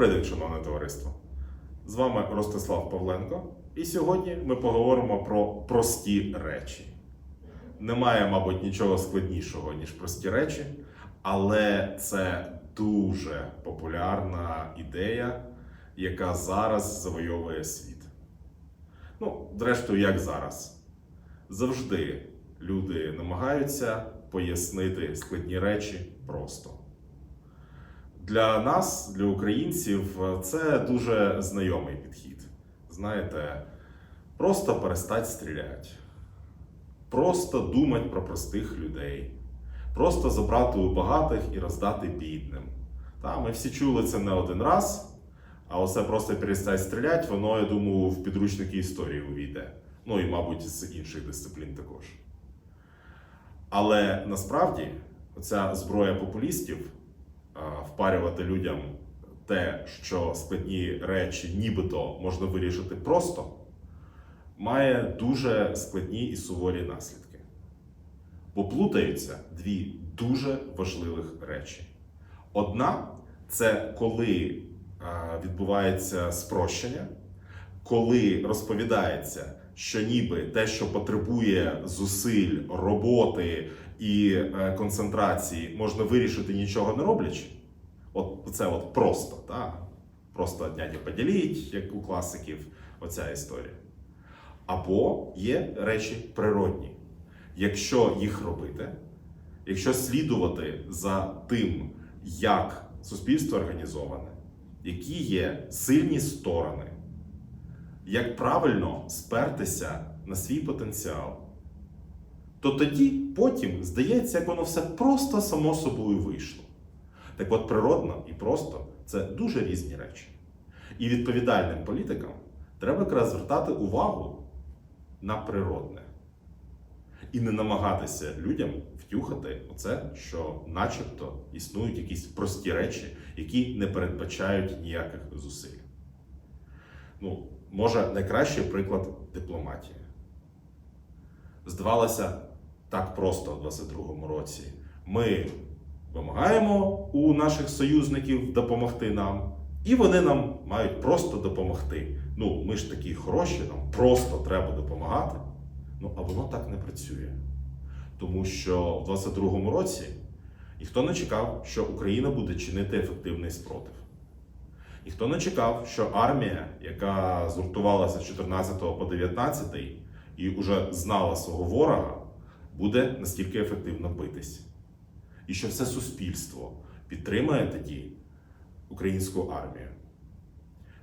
Добрий день, шановне товариство! З вами Ростислав Павленко, і сьогодні ми поговоримо про прості речі. Немає, мабуть, нічого складнішого, ніж прості речі, але це дуже популярна ідея, яка зараз завойовує світ. Ну, зрештою, як зараз. Завжди люди намагаються пояснити складні речі просто. Для нас, для українців, це дуже знайомий підхід. Знаєте, просто перестать стріляти, просто думати про простих людей, просто забрати у багатих і роздати бідним. Та, ми всі чули це не один раз, а оце просто перестать стріляти, воно, я думаю, в підручники історії увійде. Ну і, мабуть, з інших дисциплін також. Але насправді оця зброя популістів впарювати людям те, що складні речі нібито можна вирішити просто, має дуже складні і суворі наслідки. Бо плутаються дві дуже важливих речі. Одна це коли відбувається спрощення, коли розповідається, що ніби те, що потребує зусиль, роботи і е, концентрації, можна вирішити нічого не роблячи. От це от просто, так? Просто дняді поділіть, як у класиків, оця історія. Або є речі природні. Якщо їх робити, якщо слідувати за тим, як суспільство організоване, які є сильні сторони, як правильно спертися на свій потенціал, то тоді потім здається, як воно все просто само собою вийшло. Так от природно і просто це дуже різні речі. І відповідальним політикам треба якраз звертати увагу на природне. І не намагатися людям втюхати оце, що начебто існують якісь прості речі, які не передбачають ніяких зусиль. Ну, може, найкращий приклад дипломатії. Здавалося, так просто в 22-му році. Ми вимагаємо у наших союзників допомогти нам, і вони нам мають просто допомогти. Ну, ми ж такі хороші, нам просто треба допомагати. Ну, а воно так не працює. Тому що в 22-му році ніхто не чекав, що Україна буде чинити ефективний спротив. Ніхто не чекав, що армія, яка згуртувалася з 14 по 19 і вже знала свого ворога, буде настільки ефективно битись. І що все суспільство підтримає тоді українську армію.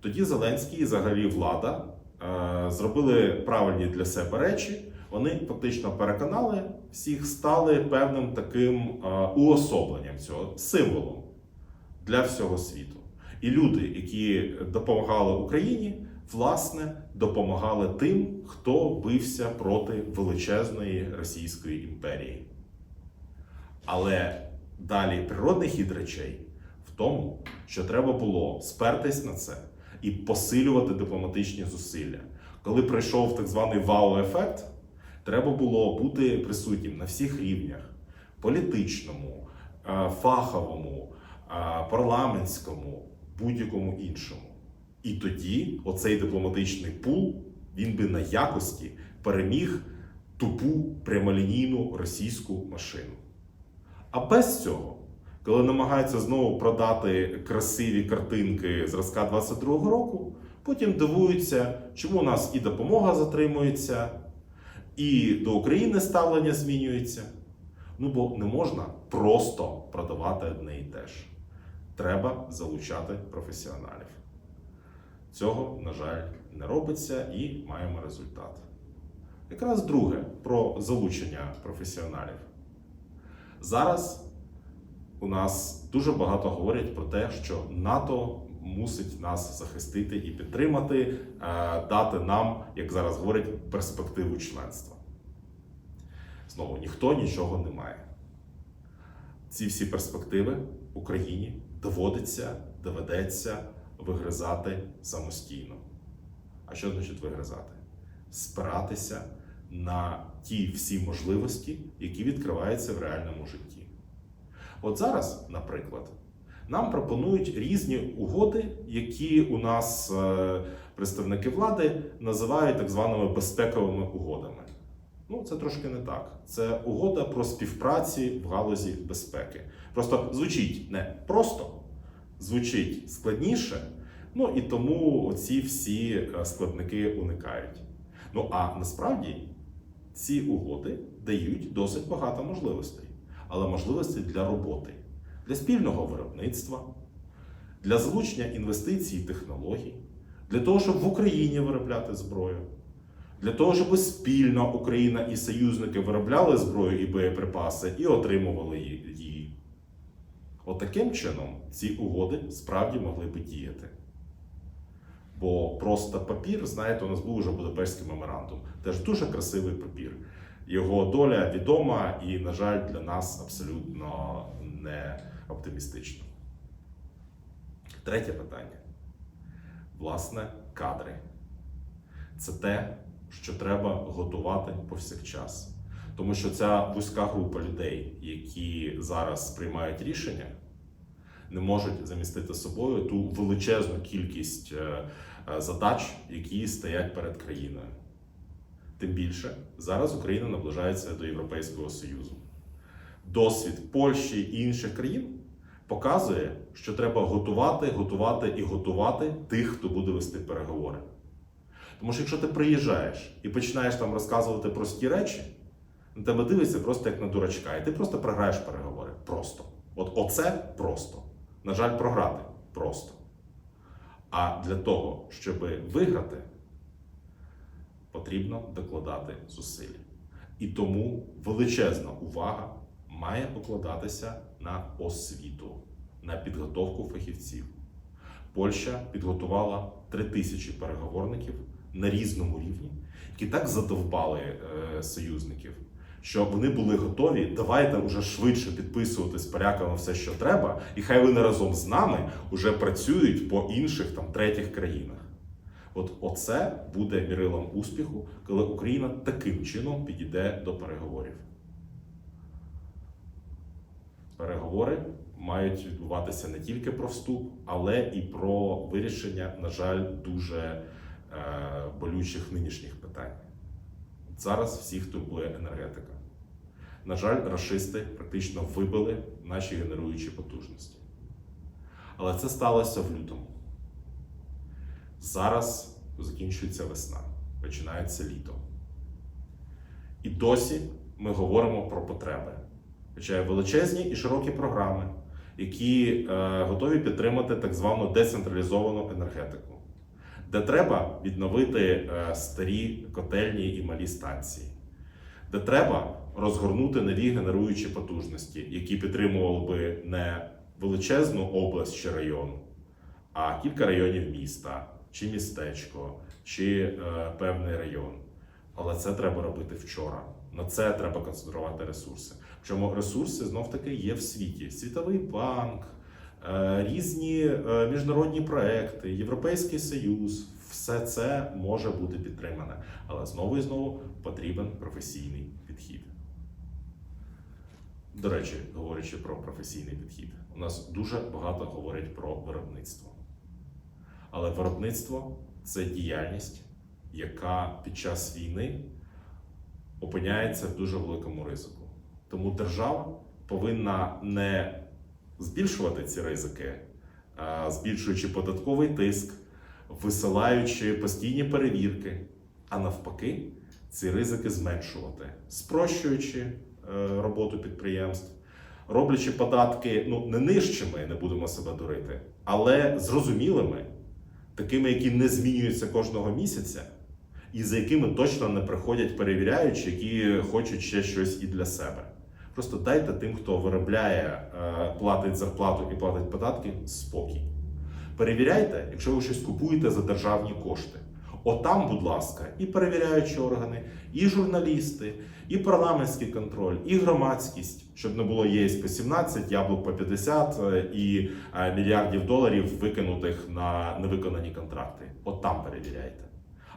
Тоді Зеленський і взагалі влада е, зробили правильні для себе речі. Вони фактично переконали всіх, стали певним таким е, уособленням цього символом для всього світу. І люди, які допомагали Україні, власне, допомагали тим, хто бився проти величезної Російської імперії. Але далі природний хід речей в тому, що треба було спертись на це і посилювати дипломатичні зусилля. Коли прийшов так званий вау-ефект, треба було бути присутнім на всіх рівнях: політичному, е, фаховому, е, парламентському, будь-якому іншому. І тоді оцей дипломатичний пул він би на якості переміг тупу прямолінійну російську машину. А без цього, коли намагаються знову продати красиві картинки зразка 22-го року, потім дивуються, чому у нас і допомога затримується, і до України ставлення змінюється. Ну бо не можна просто продавати одне і те ж. Треба залучати професіоналів. Цього, на жаль, не робиться і маємо результат. Якраз друге про залучення професіоналів. Зараз у нас дуже багато говорять про те, що НАТО мусить нас захистити і підтримати, е, дати нам, як зараз говорять, перспективу членства. Знову ніхто нічого не має. Ці всі перспективи Україні доводиться, доведеться вигризати самостійно. А що значить вигризати? Спиратися на ті всі можливості, які відкриваються в реальному житті. От зараз, наприклад, Нам пропонують різні угоди, які у нас е, представники влади називають так званими безпековими угодами. Ну, це трошки не так. Це угода про співпраці в галузі безпеки. Просто звучить не просто, звучить складніше. Ну і тому ці всі е, складники уникають. Ну а насправді ці угоди дають досить багато можливостей, але можливостей для роботи, для спільного виробництва, для залучення інвестицій і технологій, для того, щоб в Україні виробляти зброю, для того, щоб спільно Україна і союзники виробляли зброю і боєприпаси і отримували її. Отаким чином ці угоди справді могли би діяти. Бо просто папір, знаєте, у нас був уже Будапештський меморандум. Теж дуже красивий папір. Його доля відома і, на жаль, для нас абсолютно не оптимістична. Третє питання. Власне, кадри. Це те, що треба готувати повсякчас. Тому що ця вузька група людей, які зараз приймають рішення, не можуть замістити собою ту величезну кількість е, е, задач, які стоять перед країною. Тим більше зараз Україна наближається до Європейського Союзу. Досвід Польщі і інших країн показує, що треба готувати, готувати і готувати тих, хто буде вести переговори. Тому що якщо ти приїжджаєш і починаєш там розказувати прості речі, на тебе дивиться просто як на дурачка, і ти просто програєш переговори. Просто. От оце просто. На жаль, програти просто. А для того, щоб виграти, потрібно докладати зусиль. І тому величезна увага має покладатися на освіту, на підготовку фахівців. Польща підготувала 3 тисячі переговорників на різному рівні, які так задовбали е, союзників, що вони були готові. Давайте вже швидше підписувати з поляками все, що треба, і хай вони разом з нами вже працюють по інших там третіх країнах. От оце буде мірилом успіху, коли Україна таким чином підійде до переговорів. Переговори мають відбуватися не тільки про вступ, але і про вирішення, на жаль, дуже е, болючих нинішніх питань. Зараз всіх турбує енергетика. На жаль, расисти практично вибили наші генеруючі потужності. Але це сталося в лютому. Зараз закінчується весна, починається літо. І досі ми говоримо про потреби. Хоча величезні і широкі програми, які е, готові підтримати так звану децентралізовану енергетику, де треба відновити е, старі котельні і малі станції, де треба розгорнути нові генеруючі потужності, які підтримували би не величезну область чи район, а кілька районів міста, чи містечко, чи е, певний район. Але це треба робити вчора. На це треба концентрувати ресурси. Причому ресурси знов таки є в світі: Світовий банк, різні е, міжнародні проекти, Європейський Союз. Все це може бути підтримане, але знову і знову потрібен професійний підхід. До речі, говорячи про професійний підхід, у нас дуже багато говорять про виробництво. Але виробництво це діяльність, яка під час війни опиняється в дуже великому ризику. Тому держава повинна не збільшувати ці ризики, збільшуючи податковий тиск, висилаючи постійні перевірки, а навпаки, ці ризики зменшувати, спрощуючи е, роботу підприємств, роблячи податки ну, не нижчими, не будемо себе дурити, але зрозумілими, такими, які не змінюються кожного місяця, і за якими точно не приходять перевіряючі, які хочуть ще щось і для себе. Просто дайте тим, хто виробляє, е, платить зарплату і платить податки, спокій. Перевіряйте, якщо ви щось купуєте за державні кошти. Отам, будь ласка, і перевіряючі органи, і журналісти, і парламентський контроль, і громадськість, щоб не було єсть по 17, яблук по 50 е, і е, мільярдів доларів викинутих на невиконані контракти. Отам перевіряйте.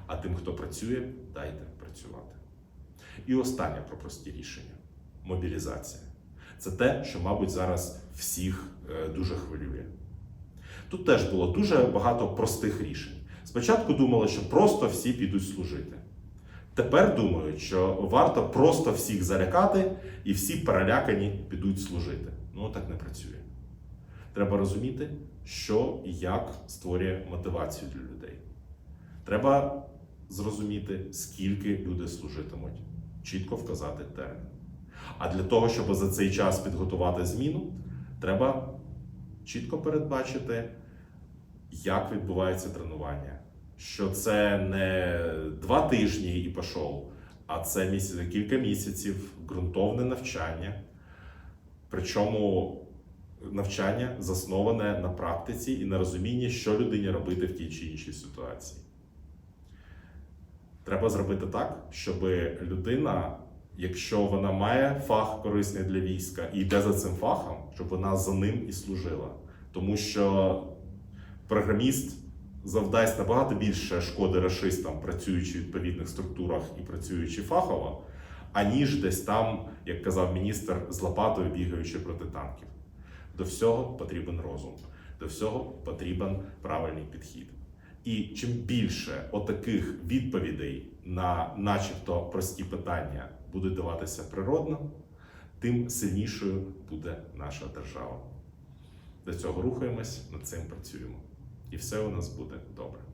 А тим, хто працює, дайте працювати. І останнє про прості рішення мобілізація. Це те, що, мабуть, зараз всіх е, дуже хвилює. Тут теж було дуже багато простих рішень. Спочатку думали, що просто всі підуть служити. Тепер думають, що варто просто всіх залякати, і всі перелякані підуть служити. Ну так не працює. Треба розуміти, що і як створює мотивацію для людей. Треба зрозуміти, скільки люди служитимуть, чітко вказати термін. А для того, щоб за цей час підготувати зміну, треба чітко передбачити, як відбувається тренування. Що це не два тижні і пішов, а це місяць, кілька місяців, ґрунтовне навчання. Причому навчання засноване на практиці і на розумінні, що людині робити в тій чи іншій ситуації. Треба зробити так, щоб людина, якщо вона має фах корисний для війська і йде за цим фахом, щоб вона за ним і служила. Тому що програміст завдасть набагато більше шкоди расистам, працюючи в відповідних структурах і працюючи фахово, аніж десь там, як казав міністр, з лопатою бігаючи проти танків. До всього потрібен розум, до всього потрібен правильний підхід. І чим більше отаких відповідей на начебто прості питання буде даватися природно, тим сильнішою буде наша держава. До цього рухаємось, над цим працюємо. І все у нас буде добре.